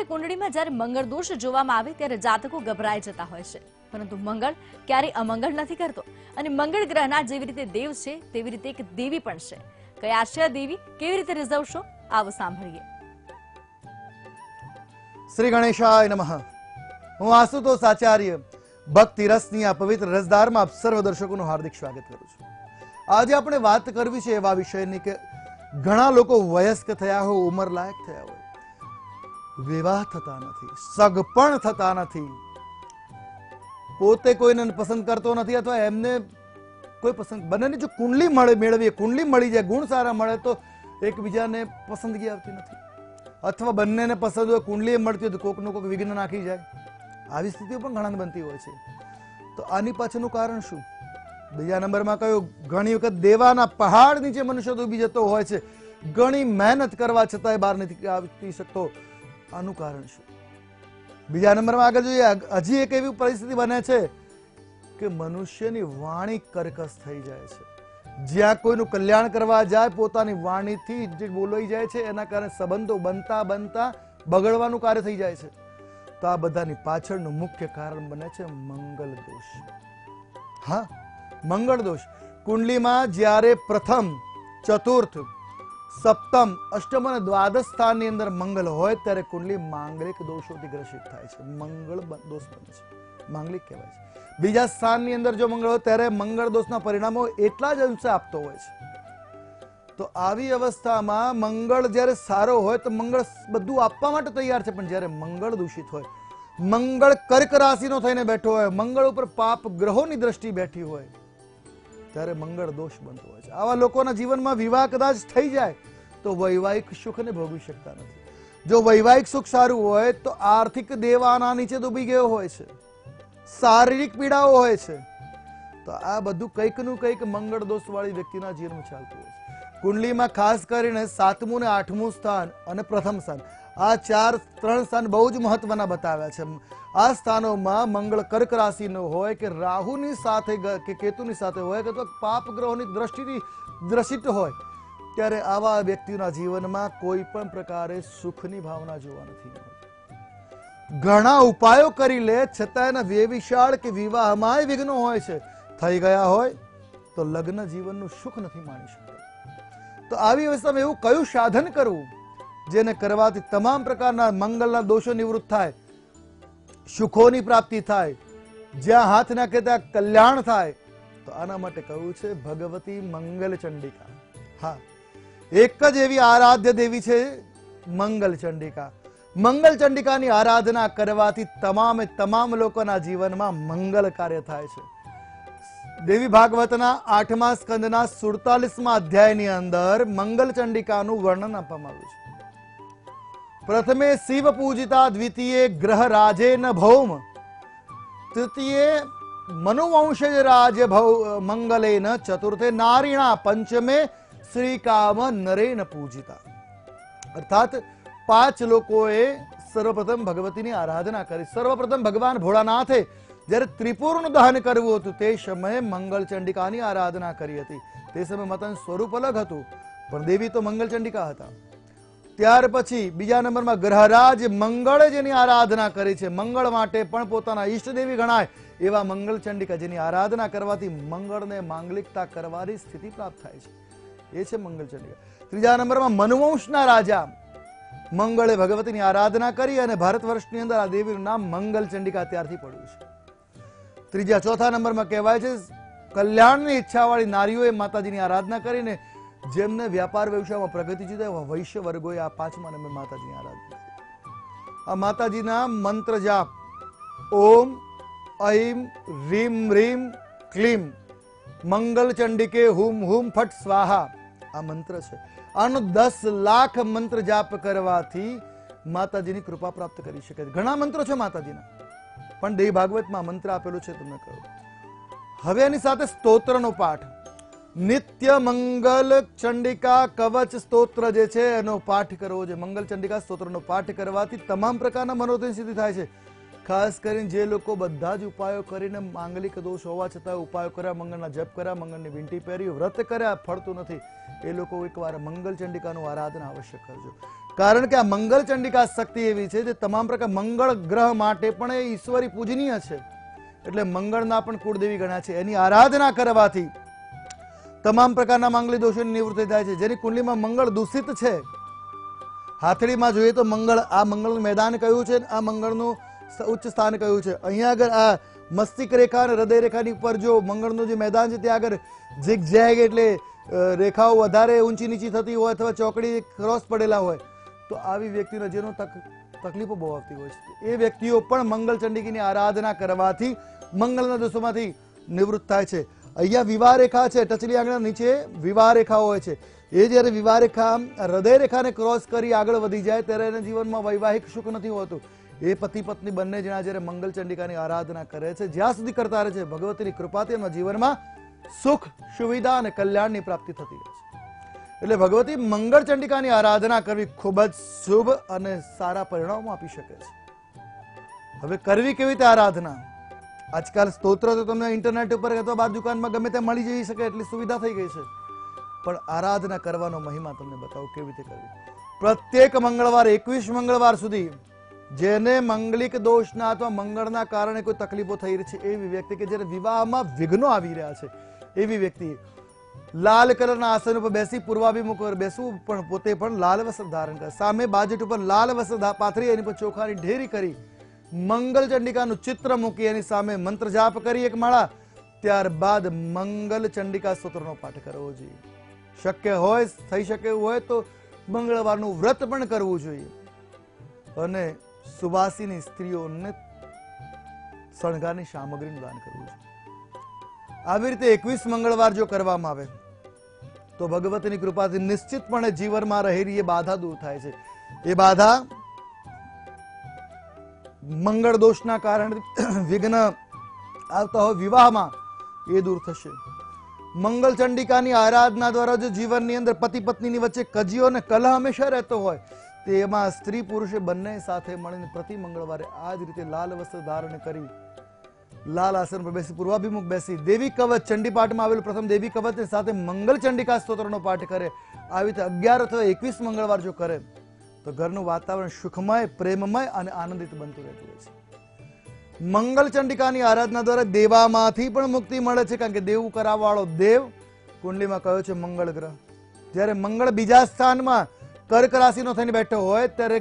રીતે કુંડળીમાં જ્યારે મંગળ દોષ જોવામાં આવે ત્યારે જાતકો ગભરાઈ જતા હોય છે. પરંતુ મંગળ ક્યારેય અમંગળ નથી કરતો અને મંગળ ગ્રહના જેવી રીતે દેવ છે, તેવી રીતે એક દેવી પણ છે. કયા છે દેવી કેવી રીતે રીઝવશો આવો સાંભળીએ. શ્રી ગણેશાય નમઃ. હું આશુતોષ આચાર્ય, ભક્તિ રસની આ પવિત્ર રસદારમાં આપ સર્વ દર્શકોનું હાર્દિક સ્વાગત કરું છું. આજે આપણે વાત કરવી છે એવા વિષયની કે ઘણા લોકો વયસ્ક થયા હોય ઉંમર લાયક થયા હોય. વિવાહ થતા નથી સગપણ થતા નથી. પોતે કોઈને પસંદ કરતો નથી અથવા એમને કોઈ પસંદ, બંનેની જો કુંડલી મળે, મેળવીએ, કુંડલી મળી જાય, ગુણ સારા મળે, તો એકબીજાને પસંદગી આવતી નથી. અથવા બંનેને પસંદ હોય, કુંડલી મળતી હોય, તો કોકનું કોક વિઘ્ન નાખી જાય. આવી સ્થિતિઓ પણ ઘણાને બનતી હોય છે. તો આની પાછળનું કારણ શું? બીજા નંબરમાં કહ્યું, ઘણી વખત દેવાના પહાડ નીચે મનુષ્ય ડૂબી જતો હોય છે. ઘણી મહેનત કરવા છતાંય બહાર નથી આવી શકતો. આનું કારણ શું? બીજા નંબરમાં આગળ જોઈએ. હજી એક એવી પરિસ્થિતિ બને છે કે મનુષ્યની વાણી કર્કશ થઈ જાય છે. જ્યાં કોઈનું કલ્યાણ કરવા જાય, પોતાની વાણીથી જે બોલાઈ જાય છે, એના કારણે સંબંધો બનતા બનતા બગડવાનું કાર્ય થઈ જાય છે. તો આ બધાની પાછળનું મુખ્ય કારણ બને છે મંગળ દોષ. હા, મંગળ દોષ. કુંડલીમાં જ્યારે પ્રથમ, ચતુર્થ સપ્તમ અષ્ટમ અને દ્વાદશ સ્થાનની અંદર મંગળ હોય ત્યારે કુંડલી માંગલિક દોષોથી ગ્રસિત થાય છે. મંગળ દોષ બને છે. માંગલિક કહેવાય છે. બીજા સ્થાનની અંદર જો મંગળ હોય ત્યારે મંગળ દોષના પરિણામો એટલા જ અંશે આપતો હોય છે. તો આવી અવસ્થામાં મંગળ જ્યારે સારો હોય તો મંગળ બધું આપવા માટે તૈયાર છે, પણ જ્યારે મંગળ દૂષિત હોય, મંગળ કર્ક રાશિનો થઈને બેઠો હોય, મંગળ ઉપર પાપ ગ્રહોની દ્રષ્ટિ બેઠી હોય ત્યારે મંગળ દોષ બનતો હોય છે. આવા લોકોના જીવનમાં વિવાહ કદાચ થઈ જાય તો વૈવાહિક સુખને ભોગવી શકતા નથી. જો વૈવાહિક સુખ સારું હોય તો આર્થિક દેવાના નીચે ડૂબી ગયો હોય છે. શારીરિક પીડાઓ હોય છે. તો આ બધું કંઈકનું કંઈક મંગળ દોષ વાળી વ્યક્તિના જીવનમાં ચાલતું હોય છે. કુંડલીમાં ખાસ કરીને સાતમું ને આઠમું સ્થાન અને પ્રથમ સ્થાન. આ ચાર ત્રણ સ્થાન બહુ જ મહત્વના બતાવ્યા છે. આ સ્થાનોમાં મંગળ કર્ક રાશિનો હોય કે રાહુની સાથે કે કેતુની સાથે હોય કે તો પાપ ગ્રહોની દ્રષ્ટિથી દ્રષિત હોય, ત્યારે આવા વ્યક્તિના જીવનમાં કોઈ પણ પ્રકારે સુખની ભાવના જોવા નથી ઘણા ઉપાયો કરી લે છતાં એના વ્યવિશાળ કે વિવાહમાં વિઘ્નો હોય છે. થઈ ગયા હોય તો લગ્ન જીવનનું સુખ નથી માણી શકતા તો આવી અવસ્થામાં એવું કયું સાધન કરવું? જેને કરવાથી તમામ પ્રકારના મંગલના દોષો નિવૃત્ત થાય, સુખોની પ્રાપ્તિ થાય, જ્યાં હાથ નાખે ત્યાં કલ્યાણ થાય. તો આના માટે કહ્યું છે ભગવતી મંગલ ચંડિકા હા, એક જ એવી આરાધ્ય દેવી છે મંગલ ચંડિકા મંગલ ચંડિકાની આરાધના કરવાથી તમામે તમામ લોકોના જીવનમાં મંગલ કાર્ય થાય છે. દેવી ભાગવતના આઠમા સ્કંદના સુડતાલીસમાં અધ્યાયની અંદર મંગલ ચંડિકાનું વર્ણન આપવામાં આવ્યું છે. પ્રથમે શિવ પૂજિતા દ્વિતીય ગ્રહ રાજે ન ભૌમ. તૃતીય મનુવંશજ રાજ ભૌ મંગલે ન ચતુર્થે નારીણા. પંચમે શ્રી કામ નરેન પૂજિતા. અર્થાત પાંચ લોકોએ સર્વપ્રથમ ભગવતીની આરાધના કરી. સર્વપ્રથમ ભગવાન ભોળાનાથે જ્યારે ત્રિપુરનું દહન કરવું હતું, તે સમયે મંગલ ચંડિકાની આરાધના કરી હતી. તે સમયે મતન સ્વરૂપ અલગ હતું, પણ દેવી તો મંગલ ચંડિકા હતા. ત્યાર પછી બીજા નંબરમાં ગ્રહરાજ મંગળે જેની આરાધના કરી છે. મંગળ માટે પણ પોતાના ઈષ્ટદેવી ગણાય એવા મંગળ ચંડિકા જેની આરાધના કરવાથી મંગળને માંગલિકતા કરવાની સ્થિતિ પ્રાપ્ત થાય છે. એ છે મંગળ ચંડિકા. ત્રીજા નંબરમાં મનુવંશના રાજા મંગળે ભગવતીની આરાધના કરી અને ભારત વર્ષની અંદર આ દેવીનું નામ મંગલ ચંડિકા ત્યારથી પડ્યું છે. ત્રીજા ચોથા નંબરમાં કહેવાય છે, કલ્યાણની ઈચ્છાવાળી નારીઓએ માતાજીની આરાધના કરીને જેમને વ્યાપાર વ્યવસાયમાં પ્રગતિ એવા વૈશ્ય વર્ગોએ આ પાંચમા નંબર માતાજીની આરાધના. આ માતાજીના મંત્ર જાપ. ઓમ, ઐમ, રીમ રીમ, ક્લીમ. મંગલ ચંડિકે હુમ હુમ, ફટ, સ્વાહા. આ મંત્ર છે. આનો દસ લાખ મંત્ર જાપ કરવાથી માતાજીની કૃપા પ્રાપ્ત કરી શકે છે. ઘણા મંત્રો છે માતાજીના. પણ દેવી ભાગવતમાં મંત્ર આપેલું છે તમને કહ્યું હવે એની સાથે સ્તોત્રનો પાઠ. નિત્ય મંગલ ચંડિકા કવચ સ્તોત્ર જે છે, એનો પાઠ કરવો છે મંગલ ચંડિકા સ્તોત્રનો પાઠ કરવાથી તમામ પ્રકારના મનોરંજન સિદ્ધિ થાય છે. ખાસ કરીને જે લોકો બધા જ ઉપાયો કરીને માંગલિક દોષ હોવા છતાં ઉપાયો કર્યા, મંગળના જપ કર્યા, મંગળની વીંટી પહેરી, વ્રત કર્યા, ફળતું નથી, એ લોકો એકવાર મંગલ ચંડિકાનું આરાધના અવશ્ય કરજો. કારણ કે આ મંગલ ચંડિકા શક્તિ એવી છે જે તમામ પ્રકાર મંગળ ગ્રહ માટે પણ એ ઈશ્વરી પૂજનીય છે. એટલે મંગળના પણ કુળદેવી ગણ્યા છે. એની આરાધના કરવાથી તમામ પ્રકારના માંગલિક દોષોની નિવૃત્તિ થાય છે. જેની કુંડલીમાં મંગળ દૂષિત છે. હાથડીમાં જોઈએ તો મંગળ, આ મંગળનું મેદાન કયું છે આ મંગળનું ઉચ્ચ સ્થાન કયું છે? અહીંયા આગળ આ મસ્તિષ્ક રેખા અને હૃદય રેખાની ઉપર જો મંગળનું જે મેદાન છે, ત્યાં આગળ ઝીગ ઝેગ એટલે રેખાઓ વધારે ઊંચી નીચી થતી હોય અથવા ચોકડી ક્રોસ પડેલા હોય, તો આવી વ્યક્તિ જેનો તક, તકલીફો બહુ આવતી હોય છે. એ વ્યક્તિઓ પણ મંગળ ચંડીકીની આરાધના કરવાથી મંગળના દોષોમાંથી નિવૃત્ત થાય છે. અહીંયા વિવાહ રેખા છે, ટચલી આંગણા નીચે વિવાહ રેખા હોય છે. એ જ્યારે વિવાહ રેખા હૃદય ક્રોસ કરી આગળ વધી જાય, ત્યારે એના જીવનમાં વૈવાહિક સુખ નથી હોતું. એ પતિ પત્ની બંને જણા જ્યારે મંગલ ચંડિકાની આરાધના કરે છે, જ્યાં સુધી કરતા રહે છે, ભગવતીની કૃપાથી એમના જીવનમાં સુખ, સુવિધા અને કલ્યાણની પ્રાપ્તિ થતી રહે છે. એટલે ભગવતી મંગળ ચંડિકાની આરાધના કરવી ખૂબ જ શુભ અને સારા પરિણામો આપી શકે છે. હવે કરવી કેવી રીતે આરાધના? આજકાલ સ્તોત્ર તો તમને ઇન્ટરનેટ ઉપર અથવા બાર દુકાનમાં ગમે તે મળી જઈ શકે એટલી સુવિધા થઈ ગઈ છે. પણ આરાધના કરવાનો મહિમા તમને બતાવો કેવી રીતે કરવી? પ્રત્યેક મંગળવાર, એકવીસ મંગળવાર સુધી જેને મંગલિક દોષના અથવા મંગળના કારણે કોઈ તકલીફો થઈ રહી છે, એવી વ્યક્તિ કે જેને વિવાહમાં વિઘ્નો આવી રહ્યા છે, એવી વ્યક્તિ લાલ કલરના આસન ઉપર બેસી પૂર્વાભિમુખ બેસવું પણ પોતે પણ લાલ વસ્ત્ર ધારણ કરે. સામે બાજટ ઉપર લાલ વસ્ત્ર પાથરી એની પર ચોખાની ઢેરી કરી મંગલ ચંડિકાનું ચિત્ર મૂકી એની સામે મંત્ર જાપ કરી એક માળા. ત્યારબાદ મંગલ ચંડિકા સૂત્રનો પાઠ કરવો જોઈએ. શક્ય હોય, થઈ શકે હોય તો મંગળવારનું વ્રત પણ કરવું જોઈએ. અને સુવાસીની સ્ત્રીઓને શણગારની સામગ્રીનું દાન કરવું જોઈએ. આવી રીતે એકવીસ મંગળવાર જો કરવામાં આવે, તો ભગવતીની કૃપાથી નિશ્ચિતપણે જીવનમાં રહેલી એ બાધા દૂર થાય છે. એ બાધા મંગળ દોષના કારણે વિઘ્ન આવતા હોય વિવાહમાં, એ દૂર થશે. મંગલ ચંડિકાની આરાધના દ્વારા જો જીવનની અંદર પતિ પત્નીની વચ્ચે કજીઓ અને કલહ હંમેશા રહેતો હોય, તે એમાં સ્ત્રી પુરુષે બંને સાથે મળીને પ્રતિ મંગળવારે આ જ રીતે લાલ વસ્ત્ર ધારણ કરી, લાલ આસન પર બેસી, પૂર્વાભિમુખ બેસી, દેવી કવચ ચંડી પાઠમાં આવેલું પ્રથમ દેવી કવચ સાથે મંગલ ચંડિકા સ્તોત્રનો પાઠ કરે. આવી રીતે અગિયાર અથવા એકવીસ મંગળવાર જો કરે તો ઘરનું વાતાવરણ સુખમય, પ્રેમમય અને આનંદિત બનતું રહેતું હોય છે. મંગલ ચંડિકાની આરાધના દ્વારા દેવામાંથી પણ મુક્તિ મળે છે, કારણ કે દેવું કરાવવાળો દેવ કુંડલીમાં કયો છે, મંગળ ગ્રહ. જ્યારે મંગળ બીજા સ્થાનમાં કર્ક રાશિનો થઈને બેઠો હોય, ત્યારે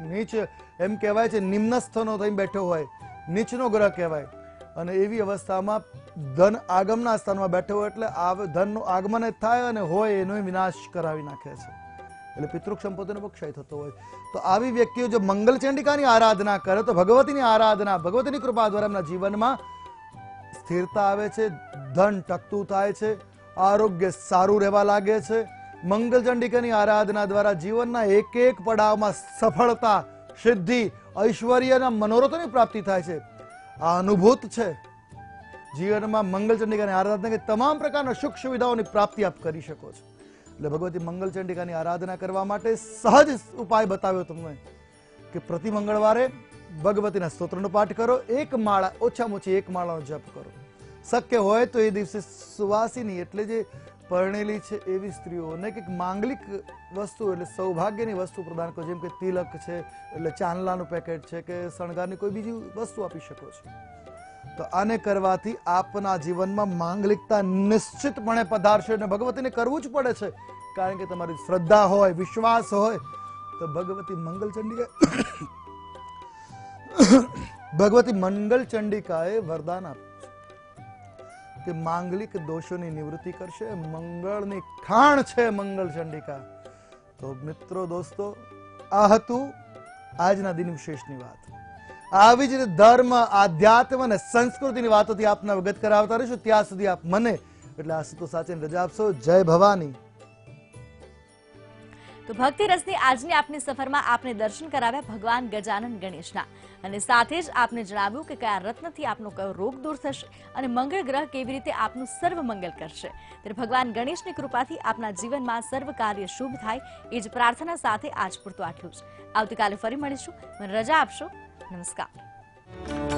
નીચ એમ કહેવાય છે, નિમ્નસ્થનો થઈને બેઠો હોય, નીચનો ગ્રહ કહેવાય. અને એવી અવસ્થામાં ધન આગમના સ્થાનમાં બેઠો હોય, એટલે આ ધનનું આગમન થાય અને હોય એનો વિનાશ કરાવી નાખે છે. એટલે પિતૃક સંપત્તિનો પક્ષય થતો હોય. તો આવી વ્યક્તિઓ જો મંગલ ચંડિકાની આરાધના કરે, તો ભગવતીની આરાધના, ભગવતીની કૃપા દ્વારા એમના જીવનમાં સ્થિરતા આવે છે, ધન ટકતું થાય છે, આરોગ્ય સારું રહેવા લાગે છે. મંગલ ચંડિકાની આરાધના દ્વારા જીવનના એક એક પડાવમાં સફળતા, સિદ્ધિ ઐશ્વર્યના મનોરથોની પ્રાપ્તિ થાય છે. આ અનુભૂત છે. જીવનમાં મંગલ ચંડિકાની આરાધના કરી તમામ પ્રકારના સુખ સુવિધાઓની પ્રાપ્તિ આપ કરી શકો છો. એટલે ભગવતી મંગલ ચંડિકાની આરાધના કરવા માટે સહજ ઉપાય બતાવ્યો તમને કે પ્રતિ મંગળવારે ભગવતીના સ્તોત્રનો પાઠ કરો, એક માળા, ઓછામાં ઓછી એક માળાનો જપ કરો. શક્ય હોય તો એ દિવસે સુવાસીની એટલે જે પરણેલી છે એવી સ્ત્રીઓને કંઈક માંગલિક વસ્તુ એટલે સૌભાગ્યની વસ્તુ પ્રદાન કરો, જેમ કે તિલક છે, એટલે ચાંદલાનું પેકેટ છે કે શણગારની કોઈ બીજી વસ્તુ આપી શકો છો. તો આને કરવાથી આપના જીવનમાં માંગલિકતા નિશ્ચિતપણે પધારશે અને ભગવતીને કરવું જ પડે છે. કારણ કે તમારી શ્રદ્ધા હોય, વિશ્વાસ હોય, તો ભગવતી મંગલ ચંડિકા ભગવતી મંગલ ચંડિકાએ વરદાન આપ્યું કે માંગલિક દોષોની નિવૃત્તિ કરશે, મંગળની ખાણ છે મંગલ ચંડિકા તો મિત્રો, દોસ્તો, આ હતું આજના દિન વિશેષની વાત. આવી જ રીતે ધર્મ, આધ્યાત્મ અને સંસ્કૃતિની વાતોથી આપને અવગત કરાવતા રહીશું. ત્યાં સુધી આપ મને એટલે આશુતોષ સાચીને રજા આપશો. જય ભવાની. તો ભક્તિ રસની આજની આપની સફરમાં આપને દર્શન કરાવ્યા ભગવાન ગજાનન ગણેશના. અને સાથે જ આપને જણાવ્યું કે કયા રત્નથી આપનો કયો રોગ દૂર થશે અને મંગળ ગ્રહ કેવી રીતે આપનું સર્વ મંગલ કરશે. ત્યારે ભગવાન ગણેશની કૃપાથી આપના જીવનમાં સર્વ કાર્ય શુભ થાય એ જ પ્રાર્થના સાથે આજ પૂરતું આટલું જ. આવતીકાલે ફરી મળીશું. રજા આપશો. नमस्कार